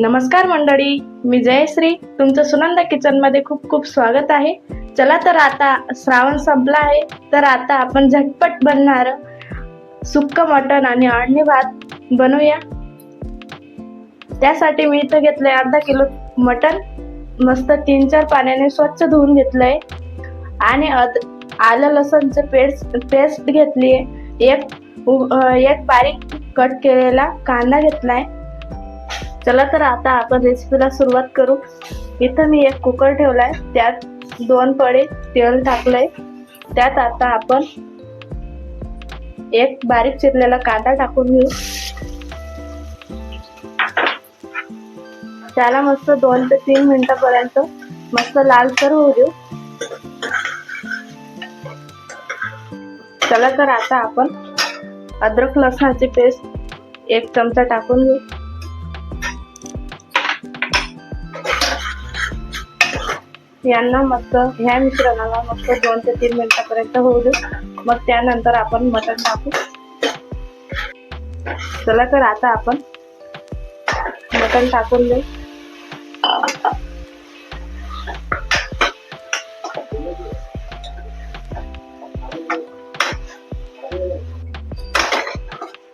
नमस्कार मंडळी मी जयश्री. तुमचं सुनंदा किचनमध्ये खूप खूप स्वागत आहे. चला तर आता श्रावण संपला आहे तर आता आपण झटपट बनणार सुक्क मटण आणि अळणी भात बनवूया. त्यासाठी मी इथं घेतलंय अर्धा किलो मटण मस्त तीन चार पाण्याने स्वच्छ धुवून घेतलंय. आणि अद आलं लसणचं पेस्ट पेस्ट घेतली आहे एक उ- एक बारीक कट केलेला कांदा घेतलाय. चला तर आता आपण रेसिपीला सुरुवात करू. इथं मी एक कुकर ठेवलाय. त्यात दोन पडे तेल टाकलंय. त्यात आता आपण एक बारीक चिरलेला कांदा टाकून घेऊ. त्याला मस्त दोन ते तीन मिनिटापर्यंत मस्त लालसर होऊ देऊ. चला तर आता आपण अद्रक लसणाची पेस्ट एक चमचा टाकून घेऊ. यांना मस्त ह्या मिश्रणाला मस्त दोन ते तीन मिनिटापर्यंत होऊ देऊ. मग त्यानंतर आपण मटण टाकू. चला तर आता आपण मटण टाकून देऊ.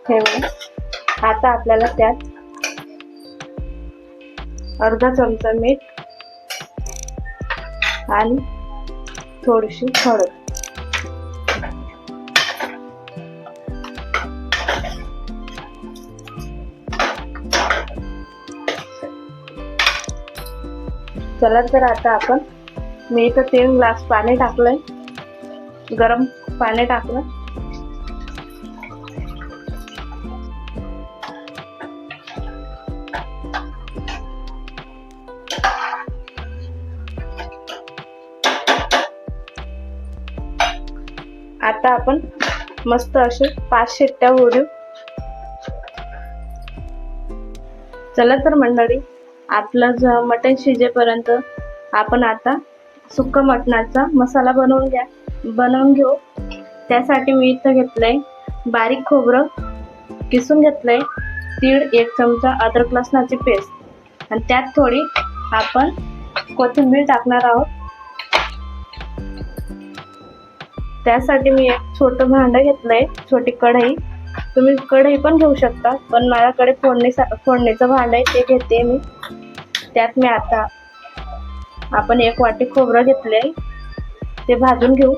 हे आता आपल्याला त्यात अर्धा चमचा मीठ आणि थोडीशी हळद. चला तर आता आपण मी इथं तीन ग्लास पाणी टाकलंय. गरम पाणी टाकलं. आता आपण मस्त असे पाच शिट्ट्या होऊ चला तर मंडळी आपलं ज मटण शिजेपर्यंत आपण आता सुक्क मटणाचा मसाला बनवून घ्या. बनवून घेऊ. त्यासाठी मी इथं घेतलंय बारीक खोबरं किसून घेतलंय. तीळ एक चमचा अद्रक लसणाची पेस्ट. आणि त्यात थोडी आपण कोथिंबीर टाकणार आहोत. त्यासाठी मी एक छोटं भांडं घेतलंय छोटी कढई. तुम्ही कढई पण घेऊ शकता पण माझ्याकडे फोडणी फोडणीचं भांडं आहे ते घेते मी. त्यात मी आता आपण एक वाटी खोबरं घेतले ते भाजून घेऊ.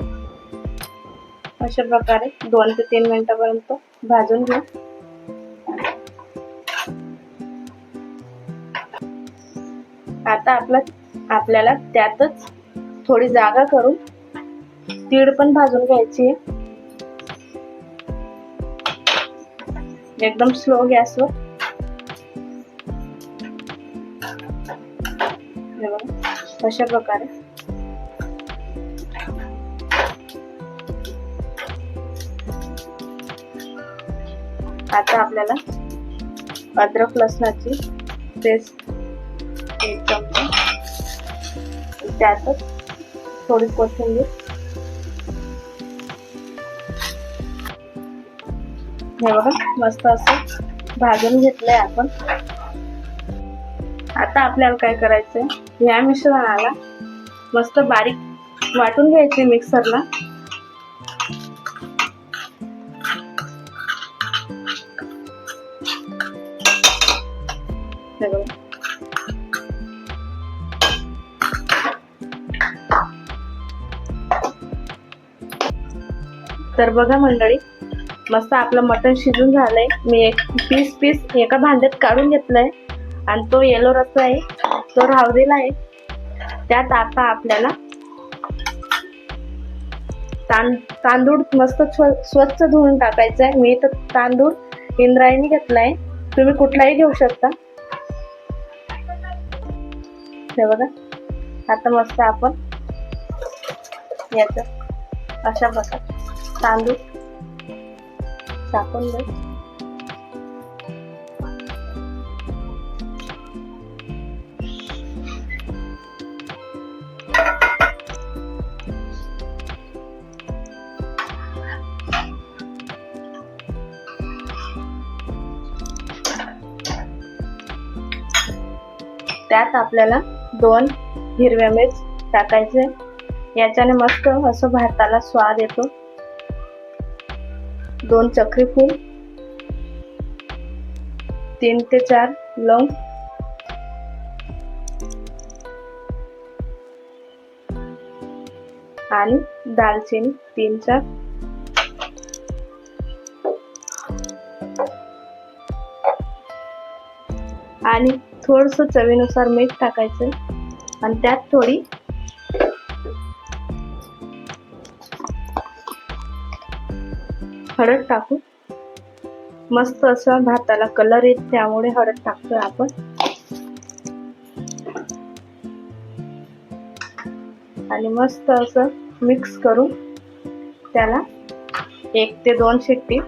अशा प्रकारे दोन ते तीन मिनिटापर्यंत भाजून घेऊ. आता आपला आपल्याला त्यातच थोडी जागा करून तीळ पण भाजून घ्यायची. एकदम स्लो गॅसवर अशा प्रकारे. आता आपल्याला अद्रक लसणाची पेस्ट एक चमचा. त्यातच थोडी कोथिंबीर. हे बघा मस्त असं भाजून घेतलंय आपण. आता आपल्याला काय करायचंय? या मिश्रणाला मस्त बारीक वाटून घ्यायचे मिक्सरला. तर बघा मंडळी मस्त आपलं मटण शिजून झालंय. मी एक पीस पीस एका भांड्यात काढून घेतलंय. आणि तो येलो रस्सा आहे. तो रावलेला आहे. त्यात आता आपल्याला तां तांदूळ मस्त स्व स्वच्छ धुवून टाकायचा आहे मी तर तांदूळ इंद्रायणी घेतलाय. तुम्ही कुठलाही घेऊ शकता. हे बघा. आता मस्त आपण याच अशा प्रकारे तांदूळ टाकून दे. त्यात आपल्याला दोन हिरव्या मिरच टाकायचे. याच्याने मस्त असं भाताला स्वाद येतो. दोन चक्री फूल तीन ते चार लवंग आणि दालचिनी तीन चार. आणि थोडस चवीनुसार मीठ टाकायचं आणि त्यात थोडी हळद टाकू. मस्त असं भाताला कलर येत त्यामुळे हळद टाकतोय आपण. आणि मस्त असं मिक्स करून त्याला. एक ते दोन शिट्टी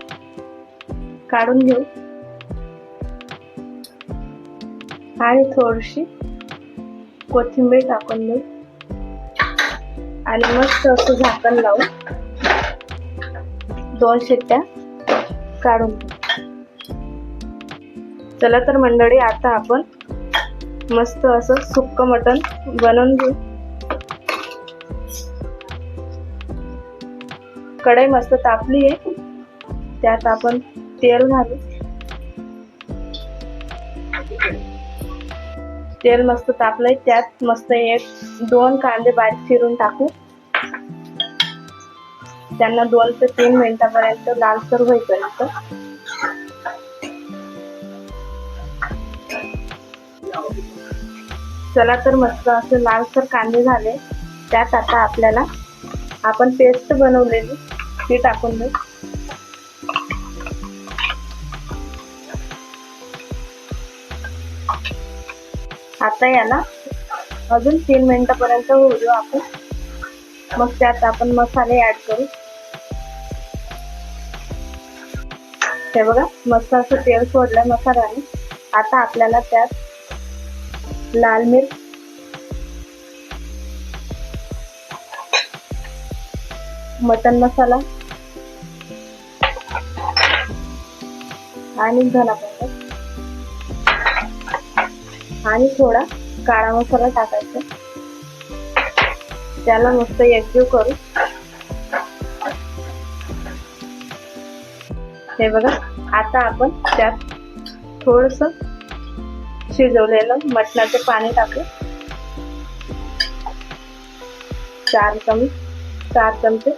काढून घेऊ. आणि थोडीशी कोथिंबीर टाकून देऊ. आणि मस्त असं झाकण लावून दोन शिट्ट्या काढून. चला तर मंडळी आता आपण मस्त असं सुक्क मटण बनवून घेऊ. कढई मस्त तापली आहे. त्यात आपण तेल घालू. तेल मस्त तापलंय. त्यात मस्त एक दोन कांदे बारीक फिरून टाकू. त्यांना दोन ते तीन मिनिटापर्यंत लालसर होईपर्यंत. चला तर मस्त असे लालसर कांदे झाले. त्यात आता आपल्याला आपण पेस्ट बनवलेली ती टाकून देऊ. आता याला अजून तीन मिनिटापर्यंत होऊ देऊ आपण. मग त्यात आपण मसाले ऍड करू. हे बघा मस्त असं तेल सोडलं मसाल्याने. आता आपल्याला त्यात लाल मिर्च मटन मसाला आणि धना पावडर. आणि थोडा काळा मसाला टाकायचा. त्याला मस्त एकजीव करू हे बघा आता आपण त्यात थोडस शिजवलेलं मटणाचं पाणी टाकू चार चमच चार चमचे.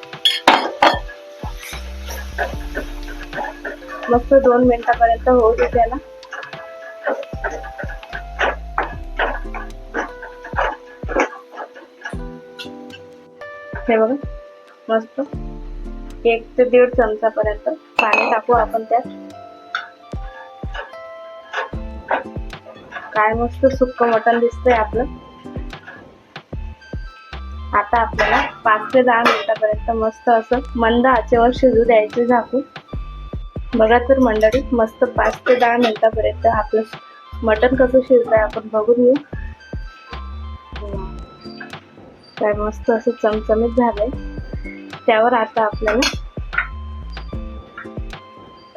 मस्त दोन मिनिटापर्यंत होऊ दे त्याला. हे बघा मस्त. एक ते दीड चमचापर्यंत पाणी टाकू आपण त्यात. काय मस्त सुक्क मटण दिसतंय आपलं. आता आपल्याला पाच ते दहा मिनिटापर्यंत मस्त असं मंद आचेवर शिजू द्यायचे झाकून. बघा तर मंडळी मस्त पाच ते दहा मिनिटापर्यंत आपलं मटण कसं शिजतंय आपण बघून घेऊ. काय मस्त असं चमचमीत झालंय. त्यावर आता आपल्याला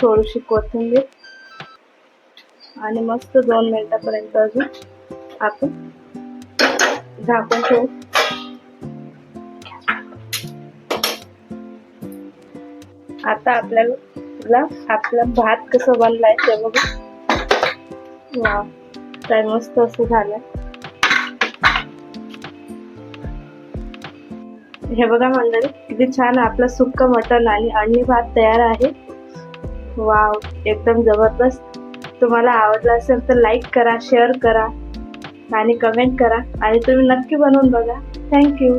थोडीशी कोथिंबीर आणि मस्त दोन मिनिटापर्यंत अजून आपण झाकून ठेवू. आता आपल्याला आपला भात कसं बनलाय ते बघू. वा काय मस्त असं झालंय. हे बघा मंडळी किती छान आपलं सुक्क मटण आणि अंडी भात तयार आहे. वाव एकदम जबरदस्त. तुम्हाला आवडला असेल तर लाईक करा शेअर करा आणि कमेंट करा आणि तुम्ही नक्की बनवून बघा. थँक्यू